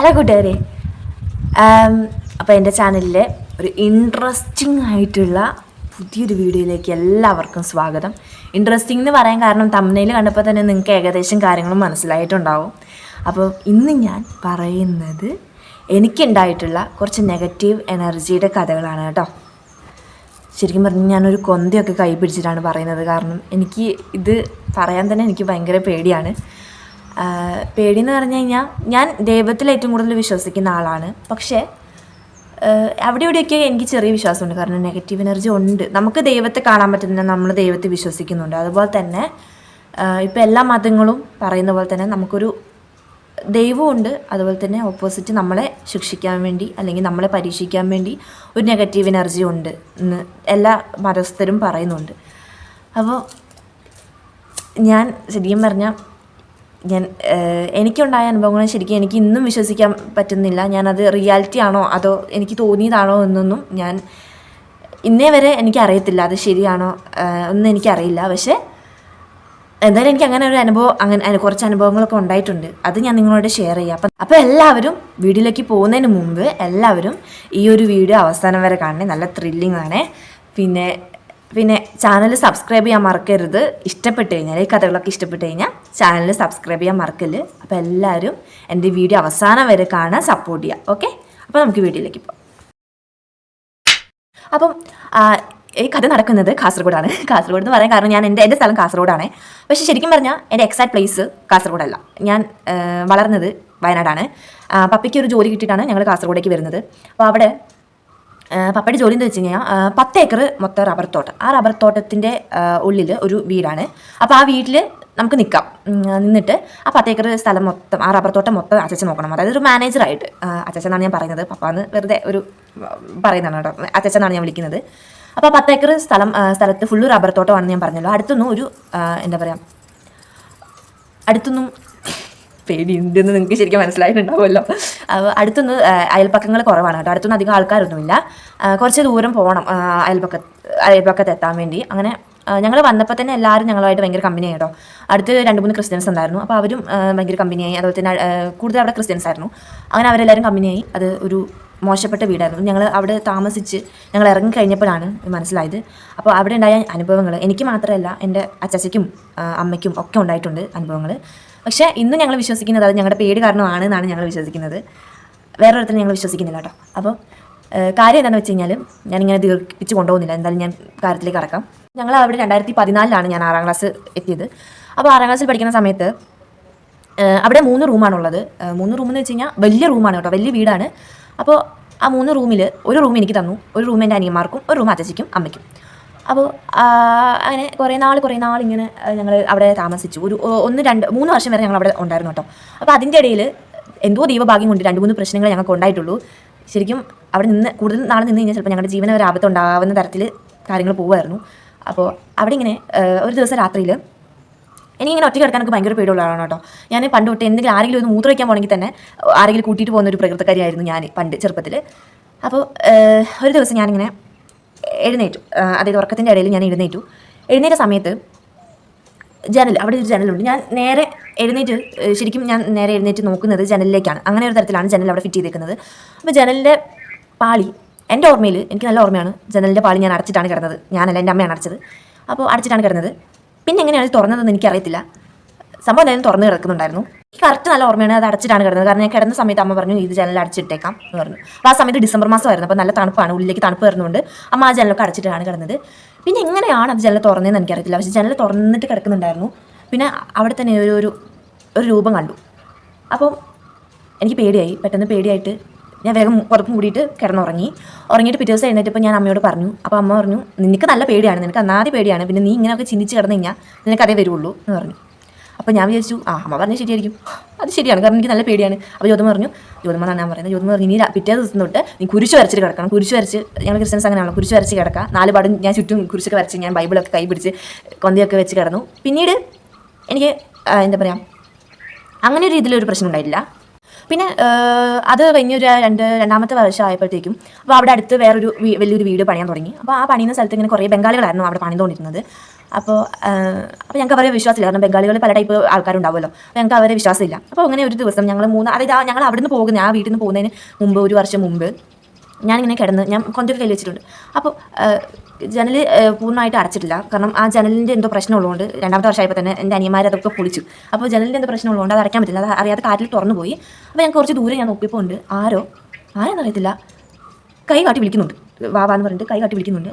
Hello കൂട്ടുകാരെ. അപ്പോൾ എന്റെ ചാനലിലെ ഒരു ഇൻട്രസ്റ്റിംഗ് ആയിട്ടുള്ള പുതിയൊരു വീഡിയോയിലേക്ക് എല്ലാവർക്കും സ്വാഗതം. ഇൻട്രസ്റ്റിംഗ് എന്ന് പറയാൻ കാരണം തമ്മനയിൽ കണ്ടപ്പോൾ തന്നെ നിങ്ങൾക്ക് ഏകദേശം കാര്യങ്ങളും മനസ്സിലായിട്ടുണ്ടാവും. അപ്പോൾ ഇന്ന് ഞാൻ പറയുന്നത് എനിക്കുണ്ടായിട്ടുള്ള കുറച്ച് നെഗറ്റീവ് എനർജിയുടെ കഥകളാണ് കേട്ടോ. ശരിക്കും പറഞ്ഞാൽ ഞാനൊരു കൊന്തയൊക്കെ കൈ പിടിച്ചിട്ടാണ് പറയുന്നത്. കാരണം എനിക്ക് ഇത് പറയാൻ തന്നെ എനിക്ക് ഭയങ്കര പേടിയാണ്. പേടിയെന്ന് പറഞ്ഞു കഴിഞ്ഞാൽ ഞാൻ ദൈവത്തിൽ ഏറ്റവും കൂടുതൽ വിശ്വസിക്കുന്ന ആളാണ്. പക്ഷേ അവിടെ ഇവിടെയൊക്കെ എനിക്ക് ചെറിയ വിശ്വാസമുണ്ട്. കാരണം നെഗറ്റീവ് എനർജി ഉണ്ട്. നമുക്ക് ദൈവത്തെ കാണാൻ പറ്റുന്ന നമ്മൾ ദൈവത്തെ വിശ്വസിക്കുന്നുണ്ട്. അതുപോലെ തന്നെ ഇപ്പോൾ എല്ലാ മതങ്ങളും പറയുന്ന പോലെ തന്നെ നമുക്കൊരു ദൈവമുണ്ട് അതുപോലെ തന്നെ ഓപ്പോസിറ്റ് നമ്മളെ ശിക്ഷിക്കാൻ വേണ്ടി അല്ലെങ്കിൽ നമ്മളെ പരീക്ഷിക്കാൻ വേണ്ടി ഒരു നെഗറ്റീവ് എനർജി ഉണ്ട് എന്ന് എല്ലാ മതസ്ഥരും പറയുന്നുണ്ട്. അപ്പോൾ ഞാൻ ശരിക്കും പറഞ്ഞാൽ ഞാൻ എനിക്കുണ്ടായ അനുഭവങ്ങൾ ശരിക്കും എനിക്ക് ഇന്നും വിശ്വസിക്കാൻ പറ്റുന്നില്ല. ഞാനത് റിയാലിറ്റി ആണോ അതോ എനിക്ക് തോന്നിയതാണോ എന്നൊന്നും ഞാൻ ഇന്നേ വരെ എനിക്കറിയത്തില്ല. അത് ശരിയാണോ ഒന്നും എനിക്കറിയില്ല. പക്ഷേ എന്തായാലും എനിക്ക് അങ്ങനെ ഒരു അനുഭവം അങ്ങനെ കുറച്ച് അനുഭവങ്ങളൊക്കെ ഉണ്ടായിട്ടുണ്ട്. അത് ഞാൻ നിങ്ങളോട് ഷെയർ ചെയ്യാം. അപ്പം അപ്പോൾ എല്ലാവരും വീഡിയോയിലേക്ക് പോകുന്നതിന് മുമ്പ് എല്ലാവരും ഈ ഒരു വീഡിയോ അവസാനം വരെ കാണണേ. നല്ല ത്രില്ലിംഗ് ആണ്. പിന്നെ പിന്നെ ചാനൽ സബ്സ്ക്രൈബ് ചെയ്യാൻ മറക്കരുത്. ഇഷ്ടപ്പെട്ട് കഴിഞ്ഞാൽ ഈ കഥകളൊക്കെ ഇഷ്ടപ്പെട്ട് കഴിഞ്ഞാൽ ചാനൽ സബ്സ്ക്രൈബ് ചെയ്യാൻ മറക്കല്ല്. അപ്പോൾ എല്ലാവരും എന്റെ വീഡിയോ അവസാനം വരെ കാണാൻ സപ്പോർട്ട് ചെയ്യാം. ഓക്കെ അപ്പോൾ നമുക്ക് വീഡിയോയിലേക്ക് പോകാം അപ്പം ഈ കഥ നടക്കുന്നത് കാസർഗോഡാണ്. കാസർഗോഡ് എന്ന് പറയാൻ കാരണം ഞാൻ എന്റെ എന്റെ സ്ഥലം കാസർഗോഡാണ്. പക്ഷേ ശരിക്കും പറഞ്ഞാൽ എന്റെ എക്സാക്ട് പ്ലേസ് കാസർഗോഡല്ല. ഞാൻ വളർന്നത് വയനാടാണ്. പപ്പയ്ക്ക് ഒരു ജോലി കിട്ടിയിട്ടാണ് ഞങ്ങൾ കാസർഗോഡേക്ക് വരുന്നത്. അപ്പോൾ അവിടെ പപ്പയുടെ ജോലി എന്ന് വെച്ച് കഴിഞ്ഞാൽ പത്ത് ഏക്കർ മൊത്തം റബ്ബർ തോട്ടം. ആ റബ്ബർ തോട്ടത്തിന്റെ ഉള്ളിൽ ഒരു വീടാണ്. അപ്പോൾ ആ വീട്ടിൽ നമുക്ക് നിൽക്കാം നിന്നിട്ട് ആ പത്ത് ഏക്കർ സ്ഥലം മൊത്തം ആ റബ്ബർ തോട്ടം മൊത്തം അച്ചച്ച നോക്കണം. അതായത് ഒരു മാനേജറായിട്ട് അച്ചച്ച എന്നാണ് ഞാൻ പറയുന്നത്. പപ്പാന്ന് വെറുതെ ഒരു പറയുന്നതാണ് കേട്ടോ. അച്ചച്ച എന്നാണ് ഞാൻ വിളിക്കുന്നത്. അപ്പോൾ പത്ത് ഏക്കർ സ്ഥലം സ്ഥലത്ത് ഫുള്ള് റബ്ബർ തോട്ടമാണെന്ന് ഞാൻ പറഞ്ഞല്ലോ. അടുത്തൊന്നും ഒരു എന്താ പറയുക അടുത്തൊന്നും പേടിയുണ്ടെന്ന് നിങ്ങൾക്ക് ശരിക്കും മനസ്സിലായിട്ടുണ്ടാവുമല്ലോ. അടുത്തൊന്ന് അയൽപ്പക്കങ്ങൾ കുറവാണ് കേട്ടോ. അടുത്തൊന്നും അധികം ആൾക്കാരൊന്നുമില്ല. കുറച്ച് ദൂരം പോകണം അയൽപ്പക്ക അയൽപ്പക്കത്ത് എത്താൻ വേണ്ടി. അങ്ങനെ ഞങ്ങൾ വന്നപ്പോൾ തന്നെ എല്ലാവരും ഞങ്ങളുമായിട്ട് ഭയങ്കര കമ്പനിയായി കേട്ടോ. അടുത്ത് രണ്ട് മൂന്ന് ക്രിസ്ത്യൻസ് ഉണ്ടായിരുന്നു. അപ്പോൾ അവരും ഭയങ്കര കമ്പനിയായി അതുപോലെ തന്നെ കൂടുതൽ അവിടെ ക്രിസ്ത്യൻസ് ആയിരുന്നു. അങ്ങനെ അവരെല്ലാവരും കമ്പനിയായി അത് ഒരു മോശപ്പെട്ട വീടായിരുന്നു. ഞങ്ങൾ അവിടെ താമസിച്ച് ഞങ്ങൾ ഇറങ്ങി കഴിഞ്ഞപ്പോഴാണ് മനസ്സിലായത്. അപ്പോൾ അവിടെ ഉണ്ടായ അനുഭവങ്ങൾ എനിക്ക് മാത്രമല്ല എന്റെ അച്ചച്ചയ്ക്കും അമ്മയ്ക്കും ഒക്കെ ഉണ്ടായിട്ടുണ്ട് അനുഭവങ്ങൾ പക്ഷേ ഇന്ന് ഞങ്ങൾ വിശ്വസിക്കുന്നത് അത് ഞങ്ങളുടെ പേടി കാരണമാണ് എന്നാണ് ഞങ്ങൾ വിശ്വസിക്കുന്നത്. വേറൊരുത്തരും ഞങ്ങൾ വിശ്വസിക്കുന്നില്ല കേട്ടോ. അപ്പോൾ കാര്യം എന്താണെന്ന് വെച്ച് കഴിഞ്ഞാൽ ഞാനിങ്ങനെ ദീർഘിപ്പിച്ച് കൊണ്ടുപോകുന്നില്ല. എന്തായാലും ഞാൻ കാര്യത്തിലേക്ക് കടക്കാം. ഞങ്ങൾ അവിടെ രണ്ടായിരത്തി പതിനാലിലാണ് ഞാൻ ആറാം ക്ലാസ് എത്തിയത്. അപ്പോൾ ആറാം ക്ലാസ്സിൽ പഠിക്കുന്ന സമയത്ത് അവിടെ മൂന്ന് റൂമാണുള്ളത്. മൂന്ന് റൂമെന്ന് വെച്ച് കഴിഞ്ഞാൽ വലിയ റൂമാണ് കേട്ടോ. വലിയ വീടാണ്. അപ്പോൾ ആ മൂന്ന് റൂമിൽ ഒരു റൂം എനിക്ക് തന്നു ഒരു റൂം എന്റെ അനിയന്മാർക്കും ഒരു റൂം അച്ചച്ചിക്കും അമ്മയ്ക്കും. അപ്പോൾ അങ്ങനെ കുറേ നാൾ കുറേ നാൾ ഇങ്ങനെ ഞങ്ങൾ അവിടെ താമസിച്ചു. ഒരു ഒന്ന് രണ്ട് മൂന്ന് വർഷം വരെ ഞങ്ങൾ അവിടെ ഉണ്ടായിരുന്നു കേട്ടോ. അപ്പോൾ അതിന്റെ ഇടയിൽ എന്തോ ദൈവഭാഗ്യം കൊണ്ട് രണ്ട് മൂന്ന് പ്രശ്നങ്ങൾ ഞങ്ങൾക്ക് ഉണ്ടായിട്ടുള്ളൂ. ശരിക്കും അവിടെ നിന്ന് കൂടുതൽ നാൾ നിന്ന് കഴിഞ്ഞാൽ ചിലപ്പോൾ ഞങ്ങളുടെ ജീവന ഒരു ആപത്തുണ്ടാവുന്ന തരത്തിൽ കാര്യങ്ങൾ പോകുമായിരുന്നു അപ്പോൾ അവിടെ ഇങ്ങനെ ഒരു ദിവസം രാത്രിയിൽ എനിക്കിങ്ങനെ ഒറ്റ കിടക്കാനൊക്കെ ഭയങ്കര പേടിയുള്ള ആളാണ് കേട്ടോ. ഞാൻ പണ്ട് തൊട്ട് എന്തെങ്കിലും ആരെങ്കിലും ഒന്ന് മൂത്രമൊഴിക്കാൻ പോകണമെങ്കിൽ തന്നെ ആരെങ്കിലും കൂട്ടിയിട്ട് പോകുന്ന ഒരു പ്രകൃതക്കാരിയായിരുന്നു ഞാൻ പണ്ട് ചെറുപ്പത്തിൽ അപ്പോൾ ഒരു ദിവസം ഞാനിങ്ങനെ എഴുന്നേറ്റു. അതായത് ഉറക്കത്തിന്റെ ഇടയിൽ ഞാൻ എഴുന്നേറ്റു. എഴുന്നേറ്റ സമയത്ത് ജനൽ അവിടെ ഒരു ജനലുണ്ട്. ഞാൻ നേരെ എഴുന്നേറ്റ് ശരിക്കും ഞാൻ നേരെ എഴുന്നേറ്റ് നോക്കുന്നത് ജനലിലേക്കാണ്. അങ്ങനെ ഒരു തരത്തിലാണ് ജനൽ അവിടെ ഫിറ്റ് ചെയ്തേക്കുന്നത്. അപ്പോൾ ജനലിന്റെ പാളി എന്റെ ഓർമ്മയിൽ എനിക്ക് നല്ല ഓർമ്മയാണ് ജനലിന്റെ പാളി ഞാൻ അടച്ചിട്ടാണ് കിടന്നത്. ഞാനല്ല എന്റെ അമ്മയാണ് അടച്ചത്. അപ്പോൾ അടച്ചിട്ടാണ് കിടന്നത്. പിന്നെ എങ്ങനെയാണ് തുറന്നതെന്ന് എനിക്കറിയത്തില്ല. സംഭവം എന്തായാലും തുറന്ന് കിടക്കുന്നുണ്ടായിരുന്നു. എനിക്ക് കറക്റ്റ് നല്ല ഓർമ്മയാണ് അത് അടച്ചിട്ടാണ് കിടന്നത്. കാരണം ഞാൻ കിടന്ന സമയത്ത് അമ്മ പറഞ്ഞു ഇത് ജനൽ അടച്ചിട്ടേക്കാം എന്ന് പറഞ്ഞു. അപ്പോൾ ആ സമയത്ത് ഡിസംബർ മാസമായിരുന്നു അപ്പോൾ നല്ല തണുപ്പാണ്. ഉള്ളിലേക്ക് തണുപ്പ് വരുന്നുണ്ട് അമ്മ ആ ജനലൊക്കെ അടച്ചിട്ടാണ് കിടന്നത്. പിന്നെ എങ്ങനെയാണ് അത് ജനൽ തുറന്നതെന്ന് എനിക്കറിയത്തില്ല. പക്ഷേ ജനൽ തുറന്നിട്ട് കിടക്കുന്നുണ്ടായിരുന്നു. പിന്നെ അവിടെ തന്നെ ഒരു ഒരു രൂപം കണ്ടു. അപ്പം എനിക്ക് പേടിയായി. പെട്ടെന്ന് പേടിയായിട്ട് ഞാൻ വേഗം പുറത്ത് കൂടിയിട്ട് കിടന്നുറങ്ങി. ഉറങ്ങിയിട്ട് പിറ്റേ ദിവസം എഴുന്നേറ്റപ്പോൾ ഞാൻ അമ്മയോട് പറഞ്ഞു അപ്പോൾ അമ്മ പറഞ്ഞു നിനക്ക് നല്ല പേടിയാണ് നിനക്ക് അന്നാദ്യ പേടിയാണ് പിന്നെ നീ ഇങ്ങനെയൊക്കെ ചിന്തിച്ച് കിടന്നു കഴിഞ്ഞാൽ നിനക്ക് അതേ വരുള്ളൂ എന്ന് പറഞ്ഞു. അപ്പോൾ ഞാൻ വിചാരിച്ചു ആ അമ്മ പറഞ്ഞ ശരിയായിരിക്കും. അത് ശരിയാണ് കാരണം എനിക്ക് നല്ല പേടിയാണ്. അപ്പോൾ ജ്യോതിമ പറഞ്ഞു ജ്യോതിമ എന്നാണ് ഞാൻ പറയുന്നത് ജ്യോതിമ പറഞ്ഞു ഇനി പിറ്റേ ദിവസം തൊട്ട് നീ കുരിശ് വരച്ചിട്ട് കിടക്കണം കുരിശ് വരച്ച് ഞങ്ങൾ ക്രിസ്ത്യൻസ് അങ്ങനെയാണല്ലോ കുരിശ് വരച്ച് കിടക്കുക നാല് പാടും ഞാൻ ചുറ്റും കുരിശൊക്കെ വരച്ച് ഞാൻ ബൈബിളൊക്കെ കൈ പിടിച്ച് കൊന്തയൊക്കെ വെച്ച് കിടന്നു. പിന്നീട് എനിക്ക് എന്താ പറയുക അങ്ങനെ ഒരു ഇതിലൊരു പ്രശ്നം ഉണ്ടായില്ല പിന്നെ അത് കഴിഞ്ഞൊരു രണ്ട് രണ്ടാമത്തെ വർഷം ആയപ്പോഴത്തേക്കും അപ്പോൾ അവിടെ അടുത്ത് വേറൊരു വലിയൊരു വീട് പണിയാൻ തുടങ്ങി. അപ്പോൾ ആ പണിയുന്ന സ്ഥലത്ത് ഇങ്ങനെ കുറേ ബംഗാളികളായിരുന്നു അവിടെ പണിതുകൊണ്ടിരുന്നത്. അപ്പോൾ അപ്പോൾ ഞങ്ങൾക്ക് അവരെ വിശ്വാസമില്ല. കാരണം ബംഗാളികൾ പല ടൈപ്പ് ആൾക്കാരുണ്ടാവുമല്ലോ. അപ്പോൾ ഞങ്ങൾക്ക് അവരെ വിശ്വാസമില്ല. അപ്പോൾ അങ്ങനെ ഒരു ദിവസം ഞങ്ങൾ മൂന്ന് അതായത് ഞങ്ങൾ അവിടെ നിന്ന് പോകുന്ന ആ വീട്ടിൽ നിന്ന് പോകുന്നതിന് മുമ്പ് ഒരു വർഷം മുമ്പ് ഞാനിങ്ങനെ കിടന്ന് ഞാൻ കൊന്തൊക്കെ കയ്യിൽ വെച്ചിട്ടുണ്ട്. അപ്പോൾ ജനൽ പൂർണമായിട്ട് അടച്ചിട്ടില്ല. കാരണം ആ ജനലിന്റെ എന്തോ പ്രശ്നമുള്ളതുകൊണ്ട് രണ്ടാമത്തെ വർഷമായപ്പോൾ തന്നെ എന്റെ അനിയന്മാർ അതൊക്കെ പൊളിച്ചു. അപ്പോൾ ജനലിന്റെ എന്തോ പ്രശ്നമുള്ളതുകൊണ്ട് അത് അടയ്ക്കാൻ പറ്റില്ല. അത് അറിയാതെ കാറ്റിൽ തുറന്നു പോയി അപ്പോൾ ഞാൻ കുറച്ച് ദൂരെ ഞാൻ നോക്കിയപ്പോൾ ഉണ്ട്. ആരോ? ആരെന്നറിയത്തില്ല. കൈ കാട്ടി വിളിക്കുന്നുണ്ട്. വാവാന്ന് പറഞ്ഞിട്ട് കൈ കാട്ടി വിളിക്കുന്നുണ്ട്.